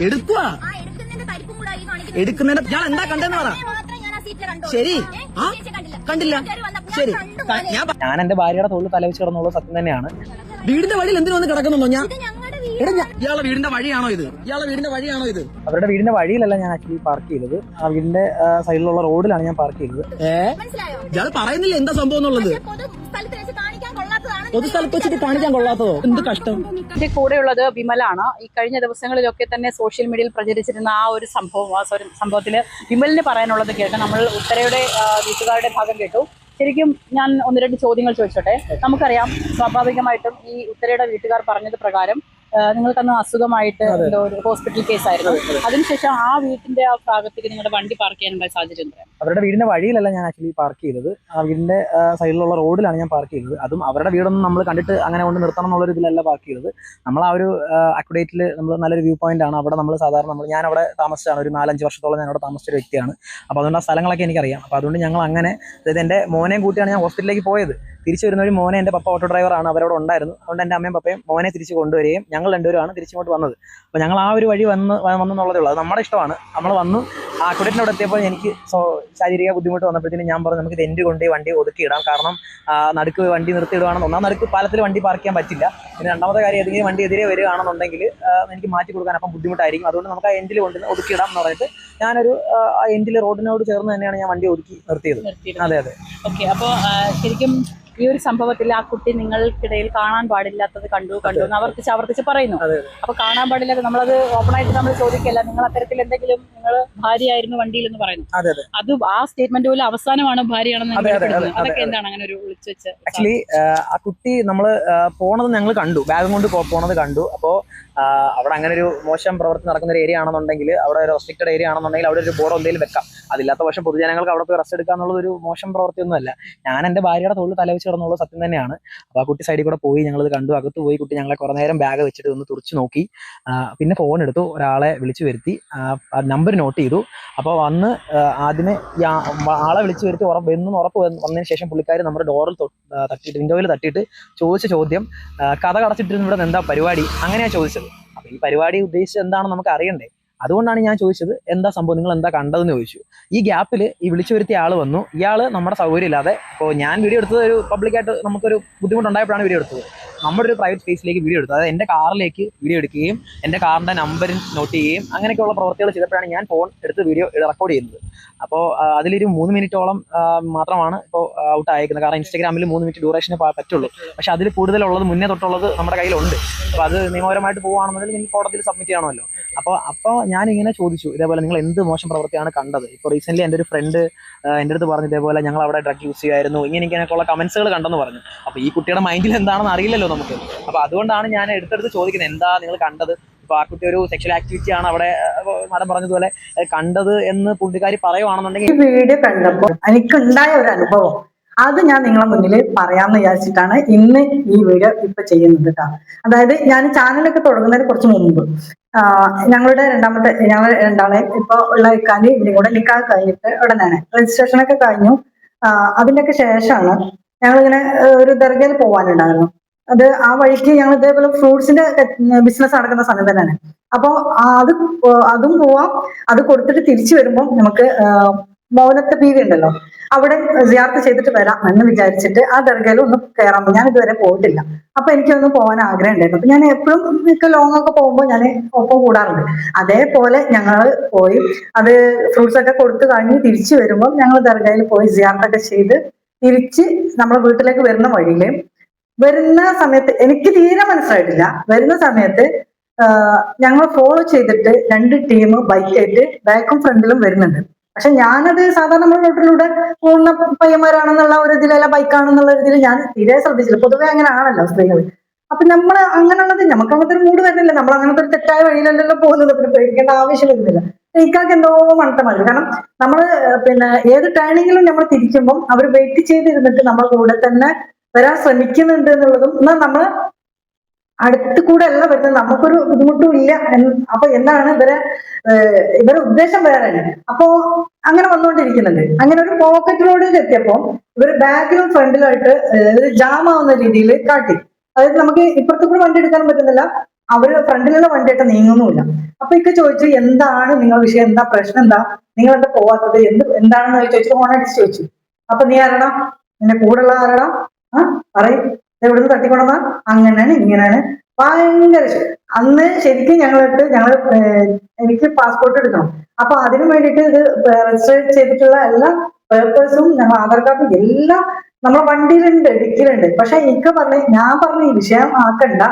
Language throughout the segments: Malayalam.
ആ എടുക്കുന്നതിന്റെ ഞാൻ എന്താ കണ്ടെന്ന് പറ. ശരി. ആ? കണ്ടില്ല. ശരി ഞാൻ കണ്ടു ഞാൻ ഞാൻ എന്റെ ഭാര്യയുടെ തോളിൽ തലവെച്ച് കിടന്നുള്ള സത്യം തന്നെയാണ്. വീടിന്റെ വഴിയിൽ എന്തിനു വന്ന് കിടക്കുന്നുണ്ടോ ഞാൻ? ഇയാളെ വീടിന്റെ വഴിയാണോ ഇത്? ഇയാളെ വീടിന്റെ വഴിയാണോ ഇത്? അവരുടെ വീടിന്റെ വഴിയിലല്ല ഞാൻ ആക്ച്വലി പാർക്ക് ചെയ്തത്. ആ വീടിന്റെ സൈഡിലുള്ള റോഡിലാണ് ഞാൻ പാർക്ക് ചെയ്തത്. ഏഹ് മനസ്സിലായോ? ഇയാൾ പറയുന്നില്ല എന്താ സംഭവം എന്നുള്ളത്. പൊതുസ്ഥലത്ത് വെച്ചിട്ട് കാണിക്കാൻ കൊള്ളാത്തതോ? എന്ത് കഷ്ടം. എന്റെ കൂടെയുള്ളത് വിമലാണ്. ഈ കഴിഞ്ഞ ദിവസങ്ങളിലൊക്കെ തന്നെ സോഷ്യൽ മീഡിയയിൽ പ്രചരിച്ചിരുന്ന ആ ഒരു സംഭവം ആ ഒരു സംഭവത്തിൽ വിമലിന് പറയാനുള്ളത് കേട്ട് നമ്മൾ ഉത്തരയുടെ വീട്ടുകാരുടെ ഭാഗം കേട്ടു. ശരിക്കും ഞാൻ ഒന്ന് രണ്ട് ചോദ്യങ്ങൾ ചോദിച്ചോട്ടെ? നമുക്കറിയാം സ്വാഭാവികമായിട്ടും ഈ ഉത്തരയുടെ വീട്ടുകാർ പറഞ്ഞത് പ്രകാരം ആ, നിങ്ങൾക്കന്ന് അസുഖമായിട്ട് എന്തോ ഒരു ഹോസ്പിറ്റൽ കേസ് ആയിരുന്നു. അതിനുശേഷം ആ വീട്ടിന്റെ ആ ഭാഗത്തേക്ക് നിങ്ങളുടെ വണ്ടി പാർക്ക് ചെയ്യാനുള്ള സാഹചര്യം എന്താ അവരുടെ വീടിന്റെ വഴിയിലല്ല ഞാൻ ആക്ച്വലി പാർക്ക് ചെയ്തത്. ആ വീടിന്റെ സൈഡിലുള്ള റോഡിലാണ് ഞാൻ പാർക്ക് ചെയ്തത്. അതും അവരുടെ വീടൊന്നും നമ്മൾ കണ്ടിട്ട് അങ്ങനെ കൊണ്ട് നിർത്തണം എന്നുള്ള ഇതിലല്ല പാർക്ക് ചെയ്തത്. നമ്മൾ ആ ഒരു അക്യുഡേറ്റിൽ നമ്മൾ നല്ലൊരു വ്യൂ പോയിന്റ് ആണ്. അവിടെ നമ്മൾ സാധാരണ നമ്മൾ ഞാൻ അവിടെ താമസിച്ചാണ്. ഒരു നാലഞ്ച് വർഷത്തോളം ഞാൻ അവിടെ താമസിച്ച ഒരു വ്യക്തിയാണ്. അപ്പോൾ അതുകൊണ്ട് ആ സ്ഥലങ്ങളൊക്കെ എനിക്കറിയാം. അപ്പോൾ അതുകൊണ്ട് ഞങ്ങൾ അങ്ങനെ അതായത് എന്റെ മോനെയും കൂട്ടിയാണ് ഞാൻ ഹോസ്പിറ്റലിലേക്ക് പോയത്. തിരിച്ചു വരുന്ന ഒരു മോനെ എന്റെ പപ്പ ഓട്ടോ ഡ്രൈവറാണ് അവരോട് ഉണ്ടായിരുന്നു. അതുകൊണ്ട് എന്റെ അമ്മയും പപ്പയും മോനെ തിരിച്ചു കൊണ്ടുവരികയും ഞങ്ങൾ രണ്ടുപേരുമാണ് തിരിച്ചിങ്ങോട്ട് വന്നത്. അപ്പോൾ ഞങ്ങൾ ആ ഒരു വഴി വന്ന് വന്നെന്നുള്ളതേ ഉള്ളൂ. അത് നമ്മുടെ ഇഷ്ടമാണ്. നമ്മൾ വന്നു ആ അവിടെ എത്തിയപ്പോൾ എനിക്ക് ശാരീരിക ബുദ്ധിമുട്ട് വന്നപ്പോഴത്തേനും ഞാൻ പറഞ്ഞു നമുക്ക് ഇത് എന്റെ കൊണ്ട് വണ്ടി ഒതുക്കിയിടാം കാരണം നടുക്ക് വണ്ടി നിർത്തിയിടുകയാണെന്ന് ഒന്നാം നടുക്ക് പാലത്തിൽ വണ്ടി പാർക്ക് ചെയ്യാൻ പറ്റില്ല. പിന്നെ രണ്ടാമത്തെ കാര്യം ഏതെങ്കിലും വണ്ടി എതിരെ വരികയാണെന്നുണ്ടെങ്കിൽ എനിക്ക് മാറ്റി കൊടുക്കാൻ അപ്പം ബുദ്ധിമുട്ടായിരിക്കും. അതുകൊണ്ട് നമുക്ക് ആ എൻഡിൽ കൊണ്ട് ഒതുക്കിയിടാം എന്ന് പറഞ്ഞിട്ട് ഞാനൊരു ആ എൻഡിൽ റോഡിനോട് ചേർന്ന് തന്നെയാണ് ഞാൻ വണ്ടി ഒതുക്കി നിർത്തിയത്. അതെ അതെ. ഓക്കെ അപ്പോൾ ശരിക്കും ഈ ഒരു സംഭവത്തിൽ ആ കുട്ടി നിങ്ങൾക്കിടയിൽ കാണാൻ പാടില്ലാത്തത് കണ്ടു കണ്ടു എന്ന് ആവർത്തിച്ച് ആവർത്തിച്ച് പറയുന്നു. അപ്പൊ കാണാൻ പാടില്ലാത്ത നമ്മളത് ഓപ്പണായിട്ട് നമ്മൾ ചോദിക്കല്ല നിങ്ങൾ അത്തരത്തിൽ എന്തെങ്കിലും നിങ്ങൾ ഭാര്യയായിരുന്നു വണ്ടിയിൽ എന്ന് പറയുന്നു. അതെ ആ സ്റ്റേറ്റ്മെന്റ് പോലും അവസാനമാണ് ഭാര്യയാണെന്ന് അതെ, അതെ, അതൊക്കെ എന്താണ് അങ്ങനെ ഒരു വിളിച്ചു വെച്ച് ആക്ച്വലി ആ കുട്ടി നമ്മൾ പോണത് ഞങ്ങൾ കണ്ടു. ബാഗും കൊണ്ട് പോണത് കണ്ടു. അപ്പോൾ അവിടെ അങ്ങനെ ഒരു മോശം പ്രവൃത്തി നടക്കുന്ന ഒരു ഏരിയ ആണെന്നുണ്ടെങ്കിൽ അവിടെ ഒരു റെസ്ട്രിക്റ്റഡ് ഏരിയ ആണെന്നുണ്ടെങ്കിൽ അവിടെ ഒരു ബോർഡ് എന്തെങ്കിലും വെക്കാം. അതില്ലാത്ത പക്ഷം പൊതുജനങ്ങൾക്ക് അവിടെ പോയി റെസ്റ്റ് എടുക്കുക ഒരു മോശം പ്രവൃത്തിയൊന്നുമല്ല ഞാൻ എന്റെ ഭാര്യയുടെ തൊഴിൽ തലവെച്ച് കിടന്നുള്ള സത്യം തന്നെയാണ്. അപ്പോൾ ആ കുട്ടി സൈഡിൽ കൂടെ പോയി ഞങ്ങളത് കണ്ടു. അകത്ത് പോയി കുട്ടി ഞങ്ങളെ കുറേ നേരം ബാഗ് വെച്ചിട്ട് ഒന്ന് തുറച്ച് നോക്കി. പിന്നെ ഫോൺ എടുത്തു ഒരാളെ വിളിച്ചു വരുത്തി. നമ്പർ നോട്ട് ചെയ്തു. അപ്പോൾ വന്ന് ആദ്യമേ ആളെ വിളിച്ചു വരുത്തി ഉറപ്പ് എന്നും ഉറപ്പ് വന്ന- വന്നതിന് ശേഷം പുള്ളിക്കാർ നമ്മുടെ ഡോറിൽ തട്ടിയിട്ട് വിൻഡോയിൽ തട്ടിയിട്ട് ചോദിച്ച ചോദ്യം കഥ കടച്ചിട്ടിരുന്ന ഇവിടെ എന്താ പരിപാടി? അങ്ങനെയാണ് ചോദിച്ചത്. ഈ പരിപാടി ഉദ്ദേശിച്ചത് എന്താണെന്ന് നമുക്ക് അറിയണ്ടേ? അതുകൊണ്ടാണ് ഞാൻ ചോദിച്ചത് എന്താ സംഭവം? നിങ്ങൾ എന്താ കണ്ടതെന്ന് ചോദിച്ചു. ഈ ഗ്യാപ്പിൽ ഈ വിളിച്ചു വരുത്തിയ ആൾ വന്നു. ഇയാൾ നമ്മുടെ സൗകര്യമില്ലാതെ ഇപ്പോൾ ഞാൻ വീഡിയോ എടുത്തത് ഒരു പബ്ലിക്കായിട്ട് നമുക്കൊരു ബുദ്ധിമുട്ടുണ്ടായപ്പോഴാണ് വീഡിയോ എടുത്തത്. നമ്മുടെ ഒരു പ്രൈവറ്റ് സ്പേസിലേക്ക് വീഡിയോ എടുത്തത്. അതായത് എന്റെ കാറിലേക്ക് വീഡിയോ എടുക്കുകയും എന്റെ കാറിന്റെ നമ്പർ നോട്ട് ചെയ്യുകയും അങ്ങനെയൊക്കെയുള്ള പ്രവർത്തികൾ ചെയ്തപ്പോഴാണ് ഞാൻ ഫോൺ എടുത്ത് വീഡിയോ റെക്കോർഡ് ചെയ്യുന്നത്. അപ്പോൾ അതിലൊരു മൂന്ന് മിനിറ്റോളം മാത്രമാണ് ഇപ്പോൾ ഔട്ട് ആയേക്കുന്നത് കാരണം ഇൻസ്റ്റാഗ്രാമിൽ മൂന്ന് മിനിറ്റ് ഡ്യൂറേഷൻ പറ്റുള്ളൂ. പക്ഷേ അതിൽ കൂടുതലുള്ളത് മുന്നേ തൊട്ടുള്ളത് നമ്മുടെ കയ്യിലുണ്ട്. അപ്പോൾ അത് നിയമപരമായിട്ട് പോവുകയാണെന്നുണ്ടെങ്കിൽ എനിക്ക് കോടതിയിൽ സബ്മിറ്റ് ചെയ്യണമല്ലോ. അപ്പോൾ അപ്പോൾ ഞാൻ ഇങ്ങനെ ചോദിച്ചു. ഇതേപോലെ നിങ്ങൾ എന്ത് മോശം പ്രവൃത്തിയാണ് കണ്ടത്? ഇപ്പോൾ റീസെന്റ്ലി എന്റെ ഒരു ഫ്രണ്ട് എന്റെ അടുത്ത് പറഞ്ഞു ഇതേപോലെ ഞങ്ങൾ അവിടെ ഡ്രഗ് യൂസ് ചെയ്യുമായിരുന്നു ഇങ്ങനെ ഇങ്ങനെയൊക്കെയുള്ള കമൻസുകൾ കണ്ടെന്ന് പറഞ്ഞു. അപ്പോൾ ഈ കുട്ടിയുടെ മൈൻഡിൽ എന്താണെന്ന് അറിയില്ലല്ലോ നമുക്ക്. അപ്പോൾ അതുകൊണ്ടാണ് ഞാൻ എടുത്തെടുത്ത് ചോദിക്കുന്നത്. എന്താ നിങ്ങൾ കണ്ടത്? ഇപ്പോൾ ആ കുട്ടി ഒരു സെക്ഷൽ ആക്ടിവിറ്റി ആണ് അവിടെ മാഡം പറഞ്ഞതുപോലെ കണ്ടത് എന്ന് പുള്ളിക്കാരി പറയുവാണെന്നുണ്ടെങ്കിൽ ഈ വീഡിയോ കണ്ടപ്പോൾ എനിക്കുണ്ടായ ഒരു അനുഭവം. അത് ഞാൻ നിങ്ങളെ മുന്നിൽ പറയാമെന്ന് വിചാരിച്ചിട്ടാണ് ഇന്ന് ഈ വീഡിയോ ഇപ്പൊ ചെയ്യുന്നത് കേട്ടോ അതായത് ഞാൻ ചാനലൊക്കെ തുടങ്ങുന്നതിന് കുറച്ച് മുമ്പ്. ഞങ്ങളുടെ രണ്ടാമത്തെ ഞങ്ങൾ രണ്ടാളെ ഇപ്പൊ ഉള്ള ഇക്കാന് ഇതിലും കൂടെ നിക്കാഹ് കഴിഞ്ഞിട്ട് ഉടനെയാണ് രജിസ്ട്രേഷൻ ഒക്കെ കഴിഞ്ഞു. അതിന്റെയൊക്കെ ശേഷമാണ് ഞങ്ങളിങ്ങനെ ഒരു ദർഗയിൽ പോകാനുണ്ടായിരുന്നു അത് ആ വഴിക്ക് ഞങ്ങൾ ഇതേപോലെ ഫ്രൂട്ട്സിന്റെ ബിസിനസ് നടക്കുന്ന സമയം തന്നെയാണ്. അപ്പോ അത് അതും പോവാം. അത് കൊടുത്തിട്ട് തിരിച്ചു വരുമ്പോൾ നമുക്ക് മൗനത്തെ പീവി ഉണ്ടല്ലോ. അവിടെ സിയാർത്ത് ചെയ്തിട്ട് വരാം എന്ന് വിചാരിച്ചിട്ട് ആ ദർഗയിൽ ഒന്ന് കയറാൻ ഞാൻ ഇതുവരെ പോയിട്ടില്ല. അപ്പൊ എനിക്കൊന്ന് പോകാൻ ആഗ്രഹം ഉണ്ടായിരുന്നു. അപ്പൊ ഞാൻ എപ്പോഴും മിക്ക ലോങ് ഒക്കെ പോകുമ്പോൾ ഞാൻ ഒപ്പം കൂടാറുണ്ട്. അതേപോലെ ഞങ്ങൾ പോയി അത് ഫ്രൂട്ട്സ് ഒക്കെ കൊടുത്തു കഴിഞ്ഞ് തിരിച്ചു വരുമ്പോൾ ഞങ്ങൾ ദർഗയിൽ പോയി സിയാർത്തൊക്കെ ചെയ്ത് തിരിച്ച് നമ്മുടെ വീട്ടിലേക്ക് വരുന്ന വഴിയിൽ വരുന്ന സമയത്ത് എനിക്ക് തീരെ മനസ്സിലായിട്ടില്ല. വരുന്ന സമയത്ത് ഞങ്ങൾ ഫോളോ ചെയ്തിട്ട് രണ്ട് ടീം ബൈക്കായിട്ട് ബാക്കും ഫ്രണ്ടിലും വരുന്നുണ്ട്. പക്ഷെ ഞാനത് സാധാരണ നമ്മുടെ റോട്ടിലൂടെ പോകുന്ന പയ്യന്മാരാണെന്നുള്ള ഒരു ഇതിലല്ല ബൈക്കാണെന്നുള്ള ഒരു ഇതിൽ ഞാൻ തീരെ ശ്രദ്ധിച്ചില്ല പൊതുവെ അങ്ങനെ ആണല്ലോ സ്ത്രീകൾ അപ്പൊ നമ്മൾ അങ്ങനെയുള്ളത് നമുക്ക് അങ്ങനത്തെ ഒരു മൂഡ് വരുന്നില്ല നമ്മൾ അങ്ങനത്തെ ഒരു തെറ്റായ വഴിയിലല്ലല്ലോ പോകുന്നത്. പിന്നെ പേടിക്കേണ്ട ആവശ്യം വരുന്നില്ല. എനിക്കൊക്കെ എന്തോ മണത്തെ മതി കാരണം നമ്മൾ പിന്നെ ഏത് ടേണിങ്ങിലും നമ്മൾ തിരിക്കുമ്പോൾ അവർ വെയിറ്റ് ചെയ്തിരുന്നിട്ട് നമ്മുടെ കൂടെ തന്നെ വരാൻ ശ്രമിക്കുന്നുണ്ട് എന്നുള്ളതും എന്നാൽ നമ്മൾ അടുത്ത് കൂടെ അല്ല വരുന്നത്. നമുക്കൊരു ബുദ്ധിമുട്ടും ഇല്ല അപ്പൊ എന്താണ് ഇവരെ ഇവരുടെ ഇവരെ ഉദ്ദേശം വേറെ. അപ്പോ അങ്ങനെ വന്നുകൊണ്ടിരിക്കുന്നുണ്ട് അങ്ങനെ ഒരു പോക്കറ്റ് റോഡിൽ എത്തിയപ്പോ ഇവർ ബാക്കിലും ഫ്രണ്ടിലുമായിട്ട് ജാം ആവുന്ന രീതിയിൽ കാട്ടി. അതായത് നമുക്ക് ഇപ്പുറത്ത് കൂടെ വണ്ടി എടുക്കാൻ പറ്റുന്നില്ല. അവർ ഫ്രണ്ടിലുള്ള വണ്ടിയായിട്ട് നീങ്ങുന്നുമില്ല. അപ്പൊ ഇക്ക ചോദിച്ചു എന്താണ് നിങ്ങളുടെ വിഷയം? എന്താ പ്രശ്നം? എന്താ? നിങ്ങൾ എന്താ പോവാത്തത്? എന്ത് എന്താണെന്ന് ചോദിച്ചു. ഓണടിച്ച് ചോദിച്ചു. അപ്പൊ നീ ആരടാ? നിന്റെ കൂടെയുള്ള ആരടാ? ആ പറയും. നിന്ന് തട്ടിക്കൊണ്ടാ അങ്ങനെയാണ് ഇങ്ങനെയാണ്. ഭയങ്കര. അന്ന് ശരിക്കും ഞങ്ങളിട്ട് ഞങ്ങൾ എനിക്ക് പാസ്പോർട്ട് എടുക്കണം. അപ്പൊ അതിനു വേണ്ടിയിട്ട് ഇത് രജിസ്റ്റർ ചെയ്തിട്ടുള്ള എല്ലാ പേപ്പേഴ്സും ഞങ്ങൾ ആധാർ കാർഡും എല്ലാം നമ്മളെ വണ്ടിയിലുണ്ട് ഡിക്കിലുണ്ട് പക്ഷെ എനിക്ക് പറഞ്ഞ ഞാൻ പറഞ്ഞ ഈ വിഷയം ആക്കണ്ട.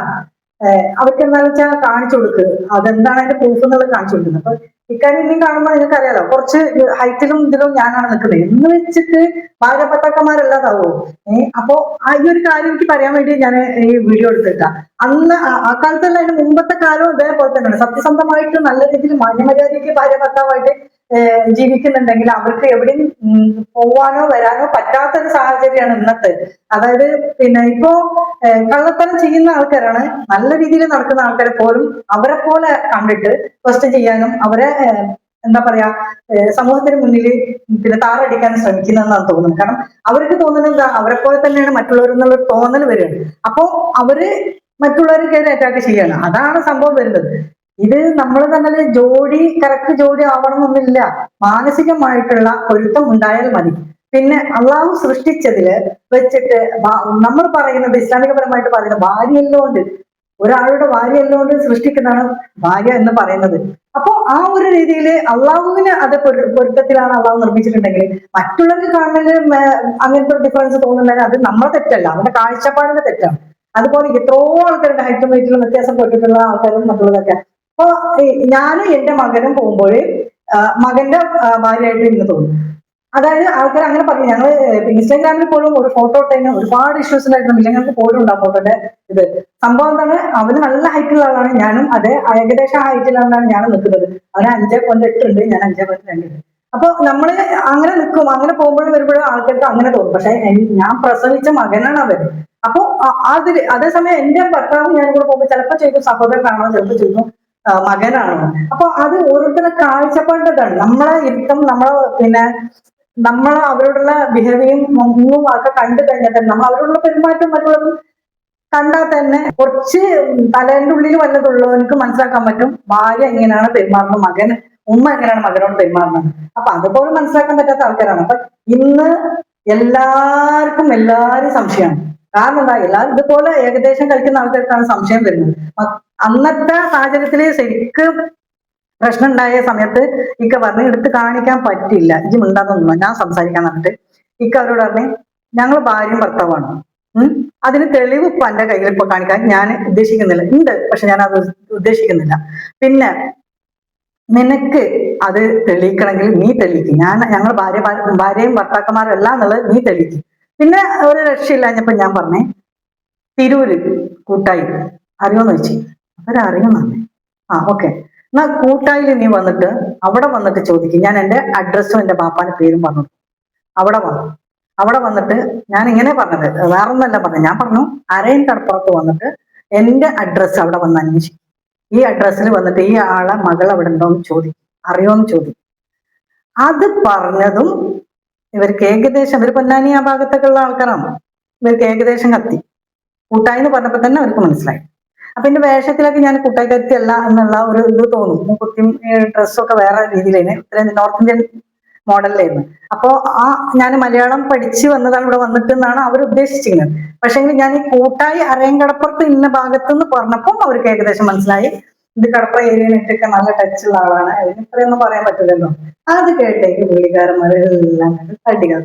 അവർക്ക് എന്താണെന്ന് വെച്ചാൽ കാണിച്ചു കൊടുക്ക്. അതെന്താണ് അതിന്റെ പ്രൂഫ് എന്നുള്ളത് കാണിച്ചു കൊടുക്കുന്നത്. അപ്പൊ ഇക്കാര്യം ഇനി കാണുമ്പോൾ നിങ്ങൾക്ക് അറിയാലോ കുറച്ച് ഹൈറ്റിലും ഇതിലും ഞാനാണ് നിൽക്കുന്നത്. എന്ന് വെച്ചിട്ട് ഭാര്യ ഏഹ് അപ്പോ ആ ഈ ഒരു കാര്യം എനിക്ക് പറയാൻ വേണ്ടി ഞാൻ ഈ വീഡിയോ എടുത്തിട്ടാ. അന്ന് ആ- കാലത്തല്ല അതിന് മുമ്പത്തെ കാലവും ഇതേപോലെ തന്നെയാണ്. സത്യസന്ധമായിട്ട് നല്ല രീതിയിൽ മാന്യമര്യാദയ്ക്ക് ഭാര്യ ഭർത്താവായിട്ട് ജീവിക്കുന്നുണ്ടെങ്കിൽ അവർക്ക് എവിടെയും പോവാനോ വരാനോ പറ്റാത്തൊരു സാഹചര്യമാണ് ഇന്നത്തെ. അതായത് പിന്നെ ഇപ്പോ കള്ളത്തരം ചെയ്യുന്ന ആൾക്കാരാണ് നല്ല രീതിയിൽ നടക്കുന്ന ആൾക്കാരെ പോലും അവരെ പോലെ കണ്ടിട്ട് ക്വസ്റ്റ്യൻ ചെയ്യാനും അവരെ എന്താ പറയാ സമൂഹത്തിന് മുന്നിൽ പിന്നെ താറടിക്കാൻ ശ്രമിക്കുന്നതെന്നാണ് തോന്നുന്നത്. കാരണം അവർക്ക് തോന്നുന്നത് എന്താ അവരെ പോലെ തന്നെയാണ് മറ്റുള്ളവർ എന്നുള്ള തോന്നൽ വരികയാണ് അപ്പോ അവർ മറ്റുള്ളവരെ കയറി അറ്റാക്ക് ചെയ്യാണ്. അതാണ് സംഭവം വരുന്നത്. ഇത് നമ്മൾ തന്നെ ജോഡി കറക്റ്റ് ജോഡി ആവണമെന്നില്ല. മാനസികമായിട്ടുള്ള പൊരുത്തം ഉണ്ടായാൽ മതി. പിന്നെ അള്ളാഹു സൃഷ്ടിച്ചതിൽ വെച്ചിട്ട് നമ്മൾ പറയുന്നത് ഇസ്ലാമികപരമായിട്ട് പറയുന്നത് ഭാര്യയല്ലോണ്ട് ഒരാളുടെ ഭാര്യയല്ലോണ്ട് സൃഷ്ടിക്കുന്നതാണ് ഭാര്യ എന്ന് പറയുന്നത്. അപ്പോ ആ ഒരു രീതിയിൽ അള്ളാഹുവിന് അത് പൊരു- പൊരുത്തത്തിലാണ് അള്ളാഹു നിർമ്മിച്ചിട്ടുണ്ടെങ്കിൽ മറ്റുള്ളവർക്ക് കാണുന്നതിൽ അങ്ങനത്തെ ഒരു ഡിഫറൻസ് തോന്നുന്നുണ്ടെങ്കിൽ അത് നമ്മുടെ തെറ്റല്ല. അവരുടെ കാഴ്ചപ്പാടിന്റെ തെറ്റാണ്. അതുപോലെ എത്രയോ ആൾക്കാരുടെ ഹൈറ്റും വെയിറ്റിലും വ്യത്യാസം പെട്ടിട്ടുള്ള ആൾക്കാരും മറ്റുള്ളതൊക്കെ അപ്പൊ ഞാൻ എന്റെ മകനും പോകുമ്പോൾ മകന്റെ ഭാര്യയായിട്ട് ഇന്ന് തോന്നും. അതായത് ആൾക്കാർ അങ്ങനെ പറഞ്ഞു ഞങ്ങൾ ഇൻസ്റ്റാഗ്രാമിൽ പോലും ഒരു ഫോട്ടോ ഇട്ടതിന് ഒരുപാട് ഇഷ്യൂസ് ഉണ്ടായിരുന്നു ഞങ്ങൾക്ക് പോലും ഉണ്ട് ആ ഫോട്ടോയുടെ ഇത്. സംഭവം എന്താണ് അവന് നല്ല ഹൈറ്റുള്ള ആളാണ്. ഞാനും അതേ ഏകദേശം ആളാണ് ഞാൻ നിൽക്കുന്നത്. അവന് അഞ്ചേ പോയിന്റ് എട്ട് ഉണ്ട് ഞാൻ അഞ്ചേ പോയിന്റ് രണ്ട് ഉണ്ട്. അപ്പൊ നമ്മൾ അങ്ങനെ നിൽക്കും. അങ്ങനെ പോകുമ്പോഴും വരുമ്പോഴും ആൾക്കാർക്ക് അങ്ങനെ തോന്നും. പക്ഷെ ഞാൻ പ്രസവിച്ച മകനാണ് അവൻ. അപ്പൊ അതിൽ അതേസമയം എന്റെ ഭർത്താവ് ഞാൻ കൂടെ പോകുമ്പോൾ ചിലപ്പോൾ ചോദിക്കും സഹോദരനാണോ ചിലപ്പോൾ ചോദിക്കും ആ, മകനാണോ. അപ്പൊ അത് ഓരോരുത്തരുടെ കാഴ്ചപ്പാടിന്റെതാണ് നമ്മളെ ഇഷ്ടം നമ്മളെ പിന്നെ നമ്മൾ അവരോടുള്ള ബിഹേവിയും ഒന്നും ഒക്കെ കണ്ടു കഴിഞ്ഞാൽ തന്നെ നമ്മൾ അവരോടുള്ള പെരുമാറ്റം മറ്റുള്ളതും കണ്ടാൽ തന്നെ കുറച്ച് തലേന്റെ ഉള്ളിൽ വല്ലതുള്ളവർക്ക് മനസ്സിലാക്കാൻ പറ്റും ഭാര്യ എങ്ങനെയാണ് പെരുമാറുന്നത് മകൻ ഉമ്മ എങ്ങനെയാണ് മകനോട് പെരുമാറുന്നത്. അപ്പൊ അതുപോലെ മനസ്സിലാക്കാൻ പറ്റാത്ത ആൾക്കാരാണ്. അപ്പൊ ഇന്ന് എല്ലാവർക്കും എല്ലാവരും സംശയമാണ്. കാരണം എന്താ? എല്ലാവരും ഇതുപോലെ ഏകദേശം കളിക്കുന്ന ആൾക്കാർക്കാണ് സംശയം വരുന്നത്. അന്നത്തെ സാഹചര്യത്തിൽ ശരിക്കും പ്രശ്നം ഉണ്ടായ സമയത്ത് ഇക്ക പറഞ്ഞു എടുത്ത് കാണിക്കാൻ പറ്റില്ല ഇജി മിണ്ടാന്നൊന്നും ഞാൻ സംസാരിക്കാൻ പറഞ്ഞിട്ട്. ഇക്ക അവരോട് പറഞ്ഞു ഞങ്ങൾ ഭാര്യയും ഭർത്താവാണ് അതിന് തെളിവ് ഇപ്പൊ എന്റെ കയ്യിൽ ഇപ്പൊ കാണിക്കാൻ ഞാൻ ഉദ്ദേശിക്കുന്നില്ല. ഉണ്ട് പക്ഷെ ഞാൻ അത് ഉദ്ദേശിക്കുന്നില്ല. പിന്നെ നിനക്ക് അത് തെളിയിക്കണമെങ്കിൽ നീ തെളിയിക്കും. ഞാൻ ഞങ്ങൾ ഭാര്യ ഭാര്യയും ഭർത്താക്കന്മാരും എല്ലാം എന്നുള്ളത് നീ തെളിയിക്കും. പിന്നെ ഒരു രക്ഷയില്ലാഞ്ഞപ്പോ ഞാൻ പറഞ്ഞേ തിരൂര് കൂട്ടായി. അറിയോന്ന് വെച്ചു അവരറിയുന്നേ ആ ഓക്കെ എന്നാ കൂട്ടായിൽ നീ വന്നിട്ട് അവിടെ വന്നിട്ട് ചോദിക്കും. ഞാൻ എന്റെ അഡ്രസ്സും എന്റെ പാപ്പാന്റെ പേരും പറഞ്ഞു അവിടെ വന്നു അവിടെ വന്നിട്ട് ഞാൻ ഇങ്ങനെ പറഞ്ഞത്. വേറൊന്നല്ല പറഞ്ഞു ഞാൻ പറഞ്ഞു അരയൻ കടപ്പുറത്ത് വന്നിട്ട് എന്റെ അഡ്രസ്സ് അവിടെ വന്ന് അന്വേഷിക്കും. ഈ അഡ്രസ്സിൽ വന്നിട്ട് ഈ ആളെ മകൾ അവിടെ ഉണ്ടോന്ന് ചോദിക്കും. അറിയോന്ന് ചോദിക്കും. അത് പറഞ്ഞതും ഇവർക്ക് ഏകദേശം ഇവർ പൊന്നാനി ആ ഭാഗത്തൊക്കെ ഉള്ള ആൾക്കാരാണ്. ഇവർക്ക് ഏകദേശം കത്തി. കൂട്ടായി എന്ന് പറഞ്ഞപ്പോ തന്നെ അവർക്ക് മനസ്സിലായി. അപ്പൊ എന്റെ വേഷത്തിലൊക്കെ ഞാൻ കൂട്ടായിക്കത്തി അല്ല എന്നുള്ള ഒരു ഇത് തോന്നും. കുത്തിയും ഡ്രസ്സൊക്കെ വേറെ രീതിയിലായിരുന്നു. ഇത്രയും നോർത്ത് ഇന്ത്യൻ മോഡലിലായിരുന്നു അപ്പോ ആ ഞാൻ മലയാളം പഠിച്ച് വന്നതാണ് ഇവിടെ വന്നിട്ട് എന്നാണ് അവർ ഉദ്ദേശിച്ചിരുന്നത്. പക്ഷെ ഞാൻ ഈ കൂട്ടായി അരയം കടപ്പുറത്ത് ഇന്ന ഭാഗത്ത് നിന്ന് പറഞ്ഞപ്പം അവർക്ക് ഏകദേശം മനസ്സിലായി. ഇത് കടപ്പുറ ഏരിയയിലിട്ടൊക്കെ നല്ല ടച്ച് ഉള്ള ആളാണ്. അതിന് ഇത്രയൊന്നും പറയാൻ പറ്റില്ലല്ലോ. അത് കേട്ടേക്ക് പുള്ളിക്കാരന്മാരെല്ലാം കണ്ട് തടികൾ.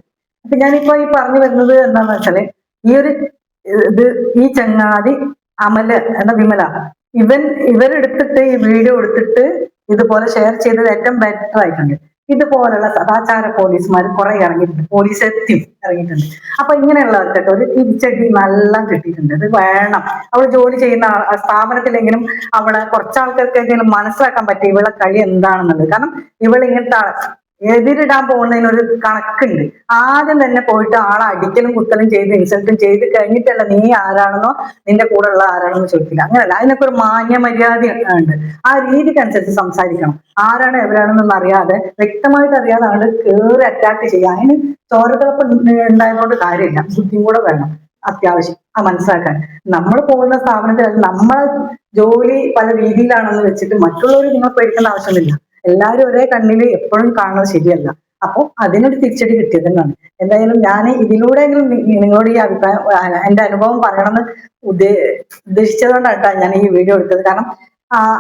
അപ്പൊ ഞാനിപ്പോ ഈ പറഞ്ഞു വരുന്നത് എന്താണെന്ന് വെച്ചാൽ ഈ ഒരു ഇത് ഈ ചങ്ങാതി അമൽ എന്ന വിമല. ഇവൻ ഇവരെടുത്തിട്ട് ഈ വീഡിയോ എടുത്തിട്ട് ഇതുപോലെ ഷെയർ ചെയ്തത് ഏറ്റവും ബെറ്റർ ആയിട്ടുണ്ട്. ഇതുപോലുള്ള സദാചാര പോലീസുമാർ കുറെ ഇറങ്ങിയിട്ടുണ്ട്. പോലീസ് എത്തി ഇറങ്ങിയിട്ടുണ്ട്. അപ്പൊ ഇങ്ങനെയുള്ളവർക്കൊക്കെ ഒരു തിരിച്ചടി നല്ല കിട്ടിയിട്ടുണ്ട്. ഇത് വേണം. അവൾ ജോലി ചെയ്യുന്ന സ്ഥാപനത്തിലെങ്കിലും അവളെ കുറച്ച് ആൾക്കാർക്കെങ്കിലും മനസ്സിലാക്കാൻ പറ്റിയ ഇവളെ കളി എന്താണെന്നുള്ളത്. കാരണം ഇവൾ ഇങ്ങനത്തെ എതിരിടാൻ പോകുന്നതിന് ഒരു കണക്കുണ്ട്. ആദ്യം തന്നെ പോയിട്ട് ആളെ അടിക്കലും കുത്തലും ചെയ്ത് ഇൻസൾട്ടും ചെയ്ത് കഴിഞ്ഞിട്ടല്ല നീ ആരാണെന്നോ നിന്റെ കൂടെ ഉള്ള ആരാണെന്നോ ചോദിക്കില്ല. അങ്ങനല്ല. അതിനൊക്കെ ഒരു മാന്യ മര്യാദ ഉണ്ട്. ആ രീതിക്ക് അനുസരിച്ച് സംസാരിക്കണം. ആരാണ് എവരാണെന്നൊന്നും അറിയാതെ വ്യക്തമായിട്ട് അറിയാതെ ആൾ കയറി അറ്റാക്ക് ചെയ്യുക. അതിന് ചോരത്തിളപ്പ് ഉണ്ടായതുകൊണ്ട് കാര്യമില്ല. ബുദ്ധിയും കൂടെ വേണം അത്യാവശ്യം. ആ മനസ്സിലാക്കാൻ. നമ്മൾ പോകുന്ന സ്ഥാപനത്തിൽ നമ്മളെ ജോലി പല രീതിയിലാണെന്ന് വെച്ചിട്ട് മറ്റുള്ളവർ നിങ്ങൾ പേടിക്കേണ്ട ആവശ്യമില്ല എല്ലാവരും ഒരേ കണ്ണിൽ എപ്പോഴും കാണുന്നത് ശരിയല്ല. അപ്പോൾ അതിനൊരു തിരിച്ചടി കിട്ടിയത് തന്നെയാണ്. എന്തായാലും ഞാൻ ഇതിലൂടെയെങ്കിലും നിങ്ങളോട് ഈ അഭിപ്രായം എന്റെ അനുഭവം പറയണമെന്ന് ഉദ്ദേ ഉദ്ദേശിച്ചതുകൊണ്ടാണ് ഞാൻ ഈ വീഡിയോ എടുത്തത്. കാരണം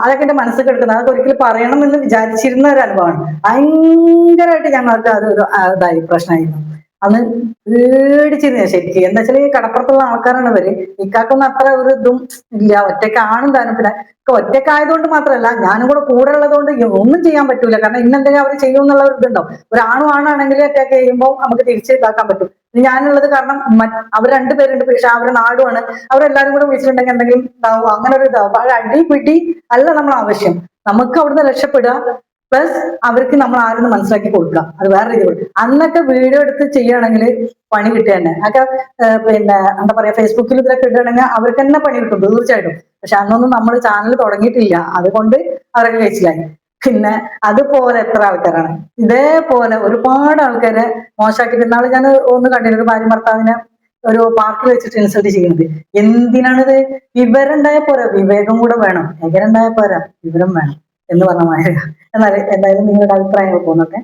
അതൊക്കെ എന്റെ മനസ്സിൽ കിടക്കുന്നത്. അതൊക്കെ ഒരിക്കലും പറയണമെന്ന് വിചാരിച്ചിരുന്ന ഒരു അനുഭവമാണ്. ഭയങ്കരമായിട്ട് ഞങ്ങൾക്ക് അത് ഒരു ഇതായി പ്രശ്നമായിരുന്നു. അന്ന് പേടിച്ചിരുന്നു. ശരിക്കും എന്താ വെച്ചാൽ ഈ കടപ്പുറത്തുള്ള ആൾക്കാരാണ് ഇവർ ഇക്കാക്കൊന്നും അത്ര ഒരു ഇതും ഇല്ല. ഒറ്റക്കാണും താനും പിന്നെ ഒറ്റക്കായതുകൊണ്ട് മാത്രമല്ല ഞാനും കൂടെ കൂടെ ഉള്ളതുകൊണ്ട് ഒന്നും ചെയ്യാൻ പറ്റൂല. കാരണം ഇന്നെന്തെങ്കിലും അവർ ചെയ്യും എന്നുള്ള ഒരു ഇതുണ്ടാവും ഒരു ആണും ആണാണെങ്കിൽ അറ്റാക്ക് ചെയ്യുമ്പോൾ നമുക്ക് തിരിച്ച് ഇതാക്കാൻ പറ്റും. ഞാനുള്ളത് കാരണം അവർ രണ്ടുപേരുണ്ട് പക്ഷെ അവരുടെ നാടുമാണ് അവരെല്ലാരും കൂടെ വിളിച്ചിട്ടുണ്ടെങ്കിൽ എന്തെങ്കിലും ഇതാവും? അങ്ങനെ ഒരു ഇതാവും? അടി പിടി അല്ല നമ്മൾ ആവശ്യം നമുക്ക് അവിടുന്ന് രക്ഷപ്പെടുക. പ്ലസ് അവർക്ക് നമ്മൾ ആരെന്ന് മനസ്സിലാക്കി കൊടുക്കാം അത് വേറെ രീതി അന്നൊക്കെ വീഡിയോ എടുത്ത് ചെയ്യുകയാണെങ്കിൽ പണി കിട്ടുക തന്നെ. അതൊക്കെ പിന്നെ എന്താ പറയാ ഫേസ്ബുക്കിൽ ഇതിലൊക്കെ ഇടുകയാണെങ്കിൽ അവർക്ക് തന്നെ പണി കിട്ടും തീർച്ചയായിട്ടും. പക്ഷെ അന്നൊന്നും നമ്മൾ ചാനൽ തുടങ്ങിയിട്ടില്ല. അതുകൊണ്ട് അവരൊക്കെ കഴിച്ചില്ലായി. പിന്നെ അതുപോലെ എത്ര ആൾക്കാരാണ്. ഇതേപോലെ ഒരുപാട് ആൾക്കാരെ മോശമാക്കിയിട്ട് ഇന്നാൾ ഞാൻ ഒന്ന് കണ്ടിരുന്നു ഭാര്യ ഭർത്താവിനെ ഒരു പാർക്കിൽ വെച്ചിട്ട് ഇൻസൾട്ട് ചെയ്യുന്നത്. എന്തിനാണിത്? വിവരം ഉണ്ടായ പോരാ. വിവേകം കൂടെ വേണം. വിവരം ഉണ്ടായ പോരാ? വിവരം വേണം. എന്ന് പറഞ്ഞ മാതിരി എന്നാൽ എന്തായാലും നിങ്ങളുടെ അഭിപ്രായങ്ങൾ പോന്നോട്ടെ